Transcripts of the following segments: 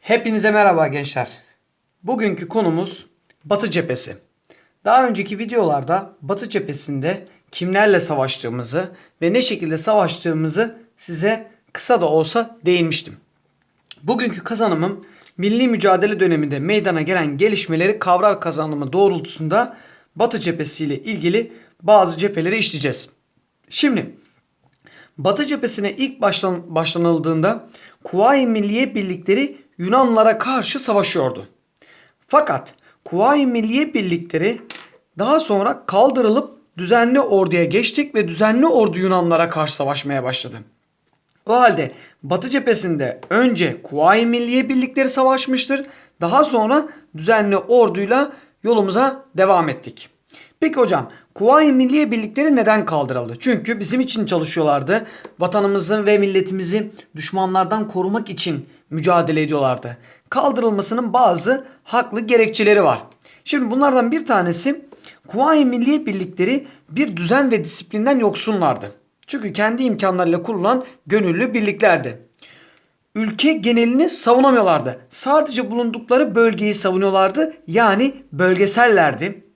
Hepinize merhaba gençler. Bugünkü konumuz Batı cephesi. Daha önceki videolarda Batı cephesinde kimlerle savaştığımızı ve ne şekilde savaştığımızı size kısa da olsa değinmiştim. Bugünkü kazanımım milli mücadele döneminde meydana gelen gelişmeleri kavrar kazanımı doğrultusunda Batı cephesi ile ilgili bazı cepheleri işleyeceğiz. Şimdi Batı cephesine ilk başlan, başlanıldığında Kuvayi Milliye birlikleri Yunanlara karşı savaşıyordu. Fakat Kuvayi Milliye birlikleri daha sonra kaldırılıp düzenli orduya geçtik ve düzenli ordu Yunanlara karşı savaşmaya başladı. O halde Batı cephesinde önce Kuvayi Milliye birlikleri savaşmıştır. Daha sonra düzenli orduyla yolumuza devam ettik. Peki hocam Kuvayi Milliye birlikleri neden kaldırıldı? Çünkü bizim için çalışıyorlardı. Vatanımızı ve milletimizi düşmanlardan korumak için mücadele ediyorlardı. Kaldırılmasının bazı haklı gerekçeleri var. Şimdi bunlardan bir tanesi Kuvayi Milliye birlikleri bir düzen ve disiplinden yoksunlardı. Çünkü kendi imkanlarıyla kurulan gönüllü birliklerdi. Ülke genelini savunamıyorlardı. Sadece bulundukları bölgeyi savunuyorlardı. Yani bölgesellerdi.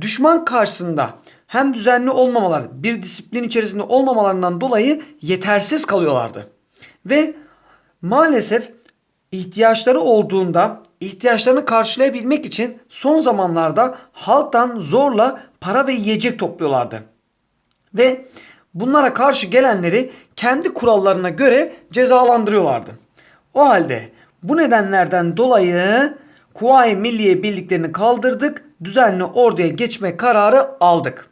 Düşman karşısında hem düzenli olmamalar, bir disiplin içerisinde olmamalarından dolayı yetersiz kalıyorlardı. Ve maalesef ihtiyaçları olduğunda ihtiyaçlarını karşılayabilmek için son zamanlarda halktan zorla para ve yiyecek topluyorlardı. Ve bunlara karşı gelenleri kendi kurallarına göre cezalandırıyorlardı. O halde bu nedenlerden dolayı Kuvayi Milliye birliklerini kaldırdık, düzenli orduya geçme kararı aldık.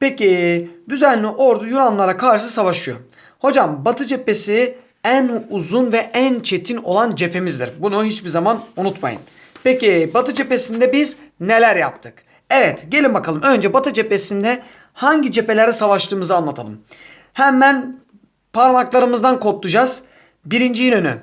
Peki düzenli ordu Yunanlara karşı savaşıyor. Hocam Batı cephesi en uzun ve en çetin olan cephemizdir. Bunu hiçbir zaman unutmayın. Peki Batı cephesinde biz neler yaptık? Evet gelin bakalım önce Batı cephesinde hangi cephelerde savaştığımızı anlatalım. Hemen parmaklarımızdan kodlayacağız. Birinci İnönü,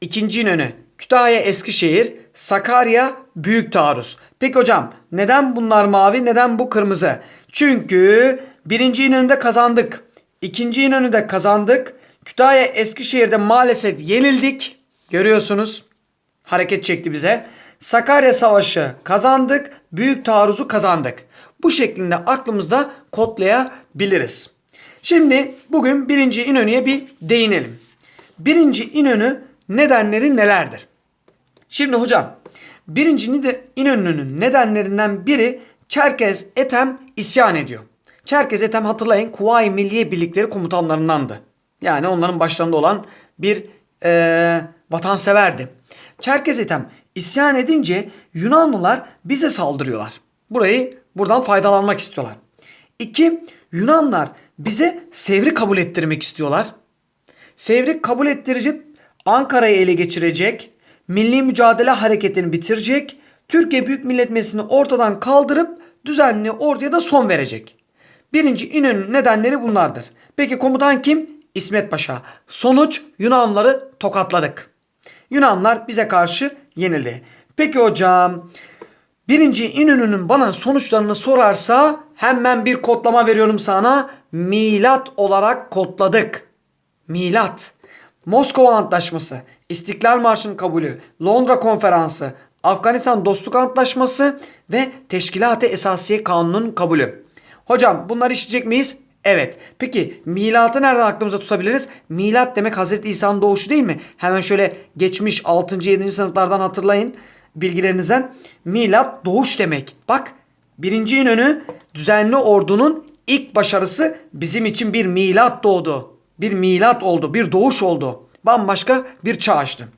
ikinci İnönü, Kütahya Eskişehir, Sakarya Büyük Taarruz. Peki hocam neden bunlar mavi neden bu kırmızı? Çünkü birinci İnönü'nde kazandık. ikinci İnönü'de kazandık. Kütahya Eskişehir'de maalesef yenildik. Görüyorsunuz hareket çekti bize. Sakarya Savaşı kazandık. Büyük taarruzu kazandık. Bu şeklinde aklımızda kodlayabiliriz. Şimdi bugün birinci İnönü'ye bir değinelim. Birinci İnönü nedenleri nelerdir? Şimdi hocam birinci İnönü'nün nedenlerinden biri Çerkez Etem isyan ediyor. Çerkez Etem hatırlayın Kuvayi Milliye Birlikleri komutanlarındandı. Yani onların başlarında olan bir e, vatanseverdi. Çerkez Etem isyan edince Yunanlılar bize saldırıyorlar. Burayı buradan faydalanmak istiyorlar. İki, Yunanlar bize Sevri kabul ettirmek istiyorlar. Sevri kabul ettirecek, Ankara'yı ele geçirecek, milli mücadele hareketini bitirecek, Türkiye Büyük Millet Meclisi'ni ortadan kaldırıp düzenli orduya da son verecek. Birinci İnönü nedenleri bunlardır. Peki komutan kim? İsmet Paşa. Sonuç Yunanları tokatladık. Yunanlar bize karşı yenildi. Peki hocam birinci İnönü'nün bana sonuçlarını sorarsa hemen bir kodlama veriyorum sana. Milat olarak kodladık. Milat. Moskova Antlaşması, İstiklal Marşı'nın kabulü, Londra Konferansı, Afganistan Dostluk Antlaşması ve Teşkilat-ı Esasiye Kanunu'nun kabulü. Hocam bunları işleyecek miyiz? Evet. Peki milatı nereden aklımıza tutabiliriz? Milat demek Hazreti İsa'nın doğuşu değil mi? Hemen şöyle geçmiş 6. 7. sınıflardan hatırlayın bilgilerinizden. Milat doğuş demek. Bak birinci İnönü düzenli ordunun ilk başarısı bizim için bir milat doğdu. Bir milat oldu, bir doğuş oldu. Bambaşka bir çağ açtı.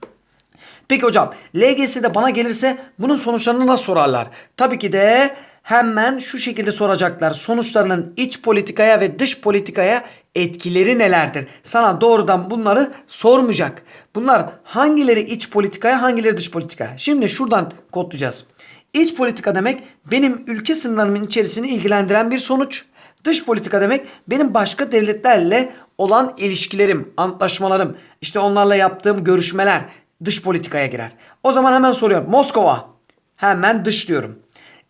Peki hocam LGS'de bana gelirse bunun sonuçlarını nasıl sorarlar? Tabii ki de hemen şu şekilde soracaklar. Sonuçlarının iç politikaya ve dış politikaya etkileri nelerdir? Sana doğrudan bunları sormayacak. Bunlar hangileri iç politikaya hangileri dış politikaya? Şimdi şuradan kodlayacağız. İç politika demek benim ülke sınırlarımın içerisini ilgilendiren bir sonuç. Dış politika demek benim başka devletlerle olan ilişkilerim, antlaşmalarım, işte onlarla yaptığım görüşmeler dış politikaya girer. O zaman hemen soruyorum. Moskova. Hemen dış diyorum.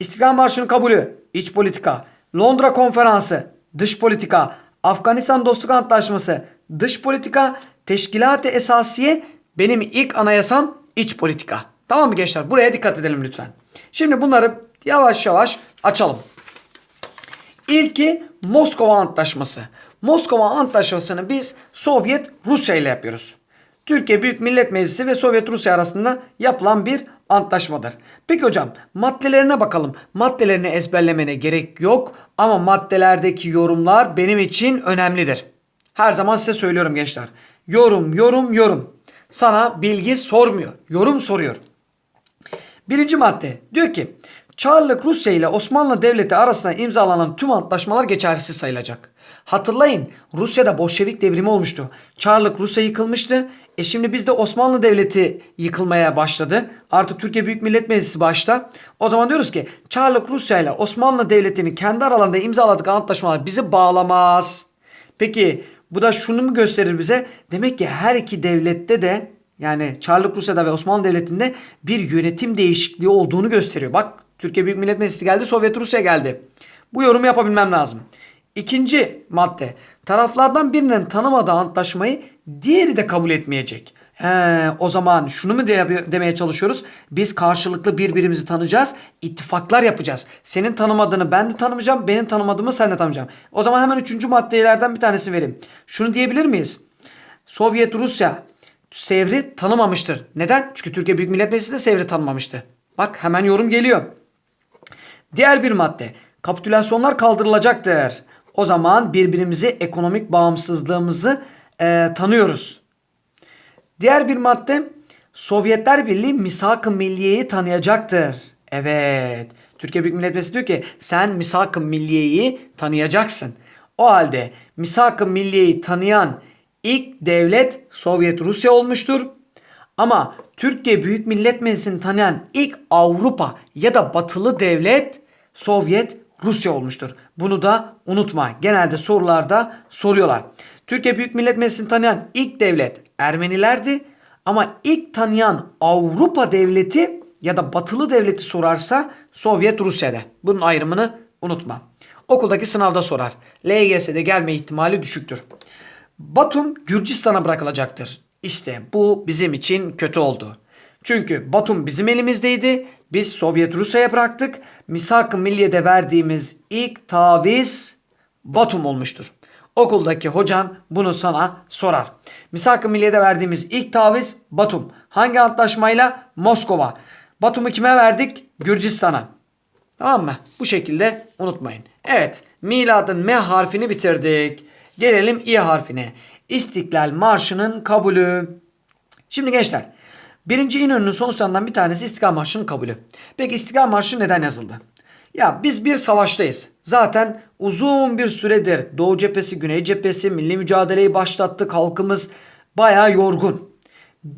İstiklal Marşı'nın kabulü. iç politika. Londra Konferansı. Dış politika. Afganistan Dostluk Antlaşması. Dış politika. Teşkilat-ı Esasiye. Benim ilk anayasam iç politika. Tamam mı gençler? Buraya dikkat edelim lütfen. Şimdi bunları yavaş yavaş açalım. İlki Moskova Antlaşması. Moskova Antlaşması'nı biz Sovyet Rusya ile yapıyoruz. Türkiye Büyük Millet Meclisi ve Sovyet Rusya arasında yapılan bir antlaşmadır. Peki hocam maddelerine bakalım. Maddelerini ezberlemene gerek yok ama maddelerdeki yorumlar benim için önemlidir. Her zaman size söylüyorum gençler. Yorum, yorum, yorum. Sana bilgi sormuyor. Yorum soruyor. Birinci madde diyor ki Çarlık Rusya ile Osmanlı Devleti arasında imzalanan tüm antlaşmalar geçersiz sayılacak. Hatırlayın Rusya'da Bolşevik devrimi olmuştu. Çarlık Rusya yıkılmıştı. E şimdi bizde Osmanlı Devleti yıkılmaya başladı. Artık Türkiye Büyük Millet Meclisi başta. O zaman diyoruz ki Çarlık Rusya ile Osmanlı Devleti'nin kendi aralarında imzaladığı antlaşmalar bizi bağlamaz. Peki bu da şunu mu gösterir bize? Demek ki her iki devlette de yani Çarlık Rusya'da ve Osmanlı Devleti'nde bir yönetim değişikliği olduğunu gösteriyor. Bak Türkiye Büyük Millet Meclisi geldi, Sovyet Rusya geldi. Bu yorumu yapabilmem lazım. İkinci madde. Taraflardan birinin tanımadığı antlaşmayı diğeri de kabul etmeyecek. He, o zaman şunu mu de- demeye çalışıyoruz? Biz karşılıklı birbirimizi tanıyacağız, ittifaklar yapacağız. Senin tanımadığını ben de tanımayacağım, benim tanımadığımı sen de tanımayacağım. O zaman hemen üçüncü maddelerden bir tanesini vereyim. Şunu diyebilir miyiz? Sovyet Rusya Sevr'i tanımamıştır. Neden? Çünkü Türkiye Büyük Millet Meclisi de Sevr'i tanımamıştı. Bak hemen yorum geliyor. Diğer bir madde. Kapitülasyonlar kaldırılacaktır. O zaman birbirimizi ekonomik bağımsızlığımızı e, tanıyoruz. Diğer bir madde Sovyetler Birliği misak-ı milliyeyi tanıyacaktır. Evet. Türkiye Büyük Millet Meclisi diyor ki sen misak-ı milliyeyi tanıyacaksın. O halde misak-ı milliyeyi tanıyan ilk devlet Sovyet Rusya olmuştur. Ama Türkiye Büyük Millet Meclisi'ni tanıyan ilk Avrupa ya da batılı devlet Sovyet Rusya olmuştur. Bunu da unutma. Genelde sorularda soruyorlar. Türkiye Büyük Millet Meclisi'ni tanıyan ilk devlet Ermenilerdi. Ama ilk tanıyan Avrupa devleti ya da batılı devleti sorarsa Sovyet Rusya'da. Bunun ayrımını unutma. Okuldaki sınavda sorar. LGS'de gelme ihtimali düşüktür. Batum Gürcistan'a bırakılacaktır. İşte bu bizim için kötü oldu. Çünkü Batum bizim elimizdeydi. Biz Sovyet Rusya'ya bıraktık. Misak-ı Milliye'de verdiğimiz ilk taviz Batum olmuştur. Okuldaki hocan bunu sana sorar. Misak-ı Milliye'de verdiğimiz ilk taviz Batum. Hangi antlaşmayla? Moskova. Batum'u kime verdik? Gürcistan'a. Tamam mı? Bu şekilde unutmayın. Evet. Miladın M harfini bitirdik. Gelelim İ harfine. İstiklal Marşı'nın kabulü. Şimdi gençler. Birinci İnönü'nün sonuçlarından bir tanesi İstiklal Marşı'nın kabulü. Peki İstiklal Marşı neden yazıldı? Ya biz bir savaştayız. Zaten uzun bir süredir Doğu cephesi, Güney cephesi milli mücadeleyi başlattık. Halkımız bayağı yorgun.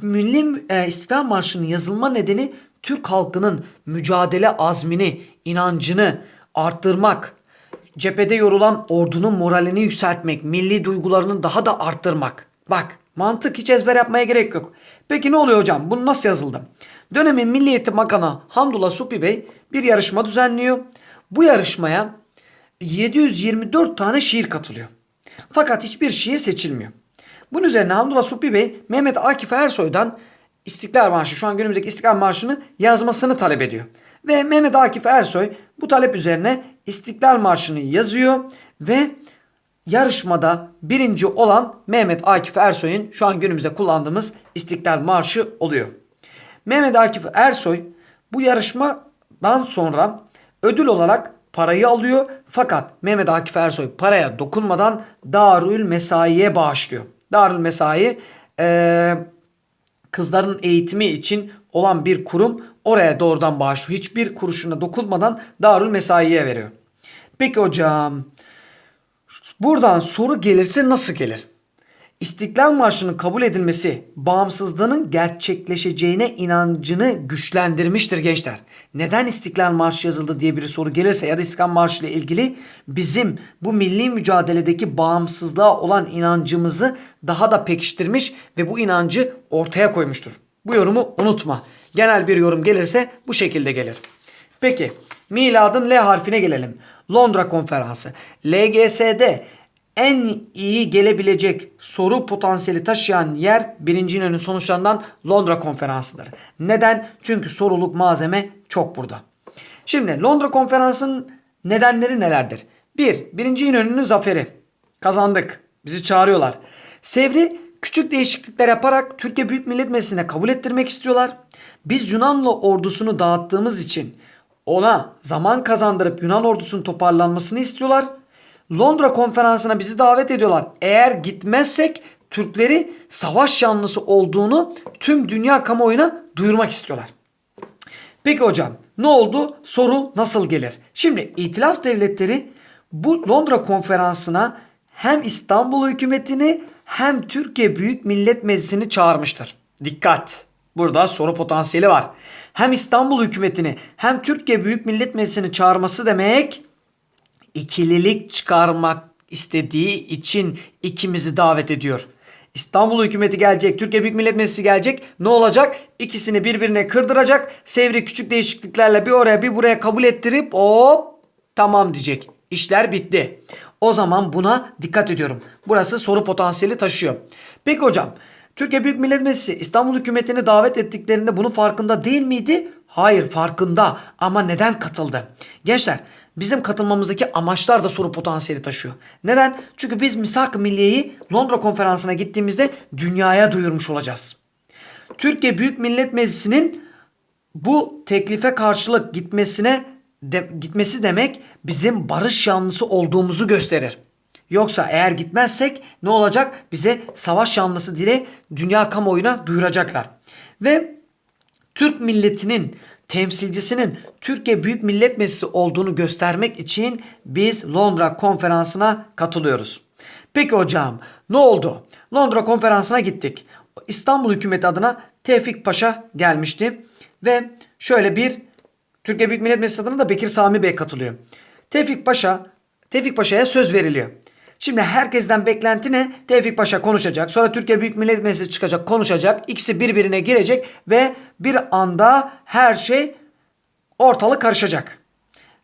Milli e, İstiklal Marşı'nın yazılma nedeni Türk halkının mücadele azmini, inancını arttırmak, cephede yorulan ordunun moralini yükseltmek, milli duygularını daha da arttırmak. Bak mantık hiç ezber yapmaya gerek yok. Peki ne oluyor hocam? Bu nasıl yazıldı? Dönemin Milli Eğitim Bakanı Hamdullah Supi Bey bir yarışma düzenliyor. Bu yarışmaya 724 tane şiir katılıyor. Fakat hiçbir şiir seçilmiyor. Bunun üzerine Hamdullah Supi Bey Mehmet Akif Ersoy'dan İstiklal Marşı şu an günümüzdeki İstiklal Marşı'nı yazmasını talep ediyor. Ve Mehmet Akif Ersoy bu talep üzerine İstiklal Marşı'nı yazıyor ve yarışmada birinci olan Mehmet Akif Ersoy'un şu an günümüzde kullandığımız İstiklal Marşı oluyor. Mehmet Akif Ersoy bu yarışmadan sonra ödül olarak parayı alıyor. Fakat Mehmet Akif Ersoy paraya dokunmadan Darül Mesai'ye bağışlıyor. Darül Mesai eee kızların eğitimi için olan bir kurum oraya doğrudan bağışlıyor. Hiçbir kuruşuna dokunmadan Darül Mesai'ye veriyor. Peki hocam buradan soru gelirse nasıl gelir? İstiklal Marşı'nın kabul edilmesi bağımsızlığının gerçekleşeceğine inancını güçlendirmiştir gençler. Neden İstiklal Marşı yazıldı diye bir soru gelirse ya da İstiklal Marşı ile ilgili bizim bu milli mücadeledeki bağımsızlığa olan inancımızı daha da pekiştirmiş ve bu inancı ortaya koymuştur. Bu yorumu unutma. Genel bir yorum gelirse bu şekilde gelir. Peki miladın L harfine gelelim. Londra Konferansı. LGS'de en iyi gelebilecek soru potansiyeli taşıyan yer birinci İnönü sonuçlarından Londra konferansıdır. Neden? Çünkü soruluk malzeme çok burada. Şimdi Londra konferansının nedenleri nelerdir? Bir, birinci İnönü'nün zaferi. Kazandık. Bizi çağırıyorlar. Sevri küçük değişiklikler yaparak Türkiye Büyük Millet Meclisi'ne kabul ettirmek istiyorlar. Biz Yunanlı ordusunu dağıttığımız için ona zaman kazandırıp Yunan ordusunun toparlanmasını istiyorlar. Londra konferansına bizi davet ediyorlar. Eğer gitmezsek Türkleri savaş yanlısı olduğunu tüm dünya kamuoyuna duyurmak istiyorlar. Peki hocam ne oldu? Soru nasıl gelir? Şimdi itilaf devletleri bu Londra konferansına hem İstanbul hükümetini hem Türkiye Büyük Millet Meclisi'ni çağırmıştır. Dikkat! Burada soru potansiyeli var. Hem İstanbul hükümetini hem Türkiye Büyük Millet Meclisi'ni çağırması demek ikililik çıkarmak istediği için ikimizi davet ediyor. İstanbul hükümeti gelecek, Türkiye Büyük Millet Meclisi gelecek. Ne olacak? İkisini birbirine kırdıracak. Sevri küçük değişikliklerle bir oraya bir buraya kabul ettirip hop tamam diyecek. İşler bitti. O zaman buna dikkat ediyorum. Burası soru potansiyeli taşıyor. Peki hocam Türkiye Büyük Millet Meclisi İstanbul hükümetini davet ettiklerinde bunun farkında değil miydi? Hayır farkında ama neden katıldı? Gençler bizim katılmamızdaki amaçlar da soru potansiyeli taşıyor. Neden? Çünkü biz Misak-ı Milliye'yi Londra konferansına gittiğimizde dünyaya duyurmuş olacağız. Türkiye Büyük Millet Meclisi'nin bu teklife karşılık gitmesine de, gitmesi demek bizim barış yanlısı olduğumuzu gösterir. Yoksa eğer gitmezsek ne olacak? Bize savaş yanlısı dile dünya kamuoyuna duyuracaklar. Ve Türk milletinin temsilcisinin Türkiye Büyük Millet Meclisi olduğunu göstermek için biz Londra konferansına katılıyoruz. Peki hocam ne oldu? Londra konferansına gittik. İstanbul hükümeti adına Tevfik Paşa gelmişti ve şöyle bir Türkiye Büyük Millet Meclisi adına da Bekir Sami Bey katılıyor. Tevfik Paşa Tevfik Paşa'ya söz veriliyor. Şimdi herkesten beklenti ne? Tevfik Paşa konuşacak. Sonra Türkiye Büyük Millet Meclisi çıkacak, konuşacak. İkisi birbirine girecek ve bir anda her şey ortalık karışacak.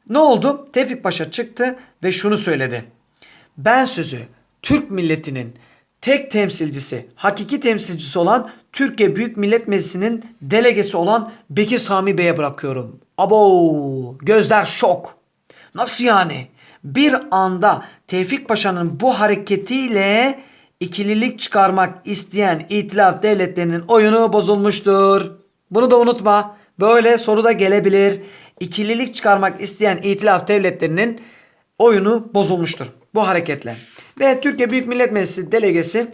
Ne oldu? Tevfik Paşa çıktı ve şunu söyledi. Ben sözü Türk milletinin tek temsilcisi, hakiki temsilcisi olan Türkiye Büyük Millet Meclisi'nin delegesi olan Bekir Sami Bey'e bırakıyorum. Abo gözler şok. Nasıl yani? Bir anda Tevfik Paşa'nın bu hareketiyle ikililik çıkarmak isteyen itilaf devletlerinin oyunu bozulmuştur. Bunu da unutma. Böyle soru da gelebilir. İkililik çıkarmak isteyen itilaf devletlerinin oyunu bozulmuştur bu hareketle. Ve Türkiye Büyük Millet Meclisi delegesi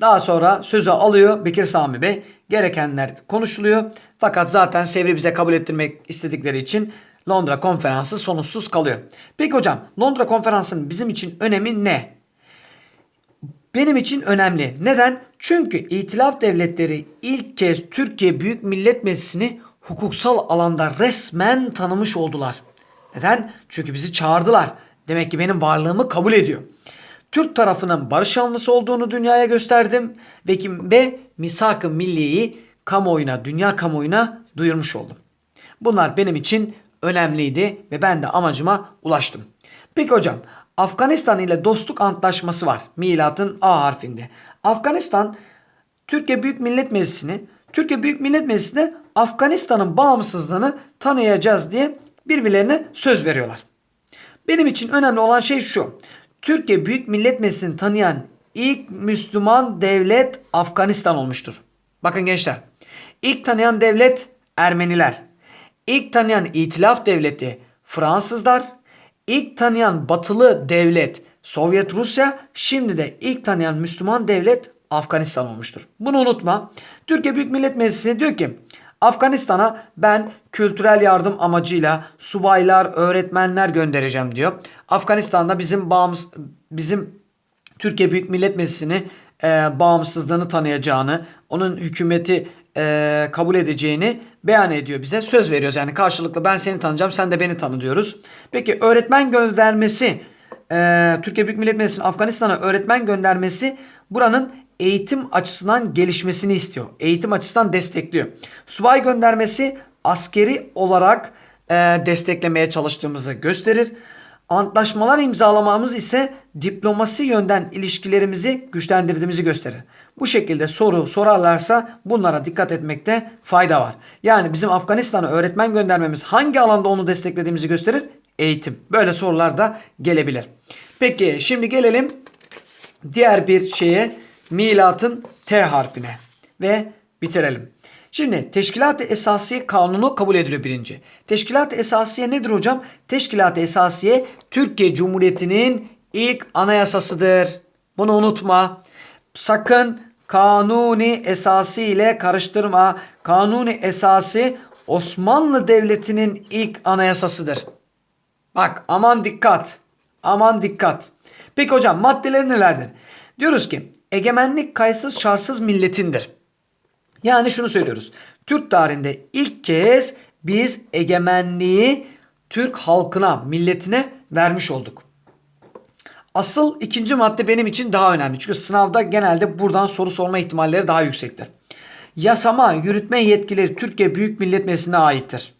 daha sonra sözü alıyor Bekir Sami Bey. Gerekenler konuşuluyor. Fakat zaten Sevri bize kabul ettirmek istedikleri için Londra konferansı sonuçsuz kalıyor. Peki hocam Londra konferansının bizim için önemi ne? Benim için önemli. Neden? Çünkü İtilaf Devletleri ilk kez Türkiye Büyük Millet Meclisi'ni hukuksal alanda resmen tanımış oldular. Neden? Çünkü bizi çağırdılar. Demek ki benim varlığımı kabul ediyor. Türk tarafının barış yanlısı olduğunu dünyaya gösterdim ve, ve misak-ı milliyeyi kamuoyuna, dünya kamuoyuna duyurmuş oldum. Bunlar benim için önemliydi ve ben de amacıma ulaştım. Peki hocam Afganistan ile dostluk antlaşması var milatın A harfinde. Afganistan Türkiye Büyük Millet Meclisi'ni Türkiye Büyük Millet Meclisi'ne Afganistan'ın bağımsızlığını tanıyacağız diye birbirlerine söz veriyorlar. Benim için önemli olan şey şu. Türkiye Büyük Millet Meclisi'ni tanıyan ilk Müslüman devlet Afganistan olmuştur. Bakın gençler. İlk tanıyan devlet Ermeniler. İlk tanıyan İtilaf Devleti Fransızlar. İlk tanıyan batılı devlet Sovyet Rusya. Şimdi de ilk tanıyan Müslüman devlet Afganistan olmuştur. Bunu unutma. Türkiye Büyük Millet Meclisi diyor ki Afganistan'a ben kültürel yardım amacıyla subaylar, öğretmenler göndereceğim diyor. Afganistan'da bizim bağımız bizim Türkiye Büyük Millet Meclisi'ni e, bağımsızlığını tanıyacağını, onun hükümeti e, kabul edeceğini beyan ediyor bize. Söz veriyoruz yani karşılıklı ben seni tanıyacağım sen de beni tanı diyoruz. Peki öğretmen göndermesi e, Türkiye Büyük Millet Meclisi'nin Afganistan'a öğretmen göndermesi buranın eğitim açısından gelişmesini istiyor. Eğitim açısından destekliyor. Subay göndermesi askeri olarak e, desteklemeye çalıştığımızı gösterir. Antlaşmalar imzalamamız ise diplomasi yönden ilişkilerimizi güçlendirdiğimizi gösterir. Bu şekilde soru sorarlarsa bunlara dikkat etmekte fayda var. Yani bizim Afganistan'a öğretmen göndermemiz hangi alanda onu desteklediğimizi gösterir? Eğitim. Böyle sorular da gelebilir. Peki şimdi gelelim diğer bir şeye milatın T harfine ve bitirelim. Şimdi Teşkilat-ı Esasiye Kanunu kabul ediliyor birinci. Teşkilat-ı Esasiye nedir hocam? Teşkilat-ı Esasiye Türkiye Cumhuriyeti'nin ilk anayasasıdır. Bunu unutma. Sakın kanuni esası ile karıştırma. Kanuni esası Osmanlı Devleti'nin ilk anayasasıdır. Bak aman dikkat. Aman dikkat. Peki hocam maddeleri nelerdir? Diyoruz ki egemenlik kayıtsız şartsız milletindir. Yani şunu söylüyoruz. Türk tarihinde ilk kez biz egemenliği Türk halkına, milletine vermiş olduk. Asıl ikinci madde benim için daha önemli. Çünkü sınavda genelde buradan soru sorma ihtimalleri daha yüksektir. Yasama, yürütme yetkileri Türkiye Büyük Millet Meclisi'ne aittir.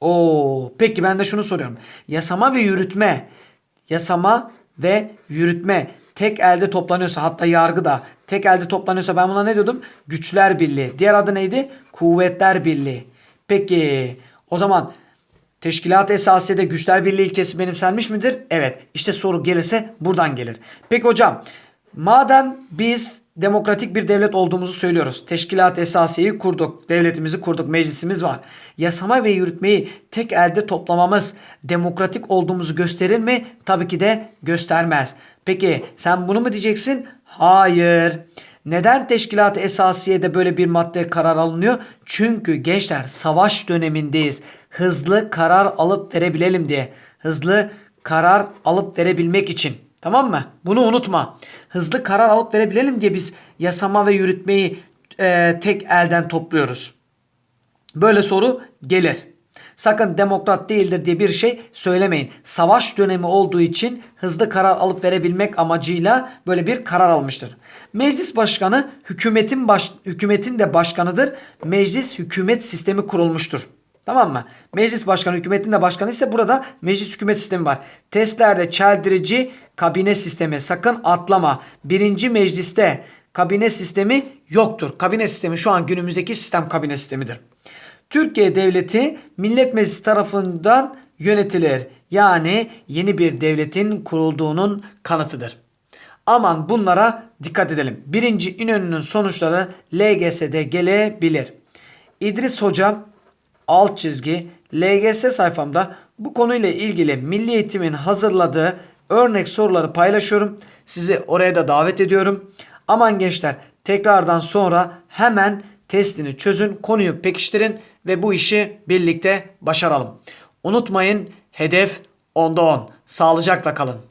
Oo, peki ben de şunu soruyorum. Yasama ve yürütme, yasama ve yürütme tek elde toplanıyorsa hatta yargı da tek elde toplanıyorsa ben buna ne diyordum? Güçler Birliği. Diğer adı neydi? Kuvvetler Birliği. Peki o zaman Teşkilat esasiyede güçler birliği ilkesi benimsenmiş midir? Evet. İşte soru gelirse buradan gelir. Peki hocam madem biz demokratik bir devlet olduğumuzu söylüyoruz. Teşkilat esasiyeyi kurduk. Devletimizi kurduk. Meclisimiz var. Yasama ve yürütmeyi tek elde toplamamız demokratik olduğumuzu gösterir mi? Tabii ki de göstermez. Peki sen bunu mu diyeceksin? Hayır. Neden teşkilat-ı esasiyede böyle bir madde karar alınıyor? Çünkü gençler savaş dönemindeyiz. Hızlı karar alıp verebilelim diye. Hızlı karar alıp verebilmek için. Tamam mı? Bunu unutma. Hızlı karar alıp verebilelim diye biz yasama ve yürütmeyi e, tek elden topluyoruz. Böyle soru gelir. Sakın demokrat değildir diye bir şey söylemeyin. Savaş dönemi olduğu için hızlı karar alıp verebilmek amacıyla böyle bir karar almıştır. Meclis başkanı hükümetin baş, hükümetin de başkanıdır. Meclis hükümet sistemi kurulmuştur. Tamam mı? Meclis başkanı hükümetin de başkanı ise burada meclis hükümet sistemi var. Testlerde çeldirici kabine sistemi sakın atlama. Birinci mecliste kabine sistemi yoktur. Kabine sistemi şu an günümüzdeki sistem kabine sistemidir. Türkiye Devleti Millet Meclisi tarafından yönetilir. Yani yeni bir devletin kurulduğunun kanıtıdır. Aman bunlara dikkat edelim. Birinci İnönü'nün sonuçları LGS'de gelebilir. İdris Hoca alt çizgi LGS sayfamda bu konuyla ilgili Milli Eğitim'in hazırladığı örnek soruları paylaşıyorum. Sizi oraya da davet ediyorum. Aman gençler tekrardan sonra hemen testini çözün, konuyu pekiştirin ve bu işi birlikte başaralım. Unutmayın hedef onda 10. Sağlıcakla kalın.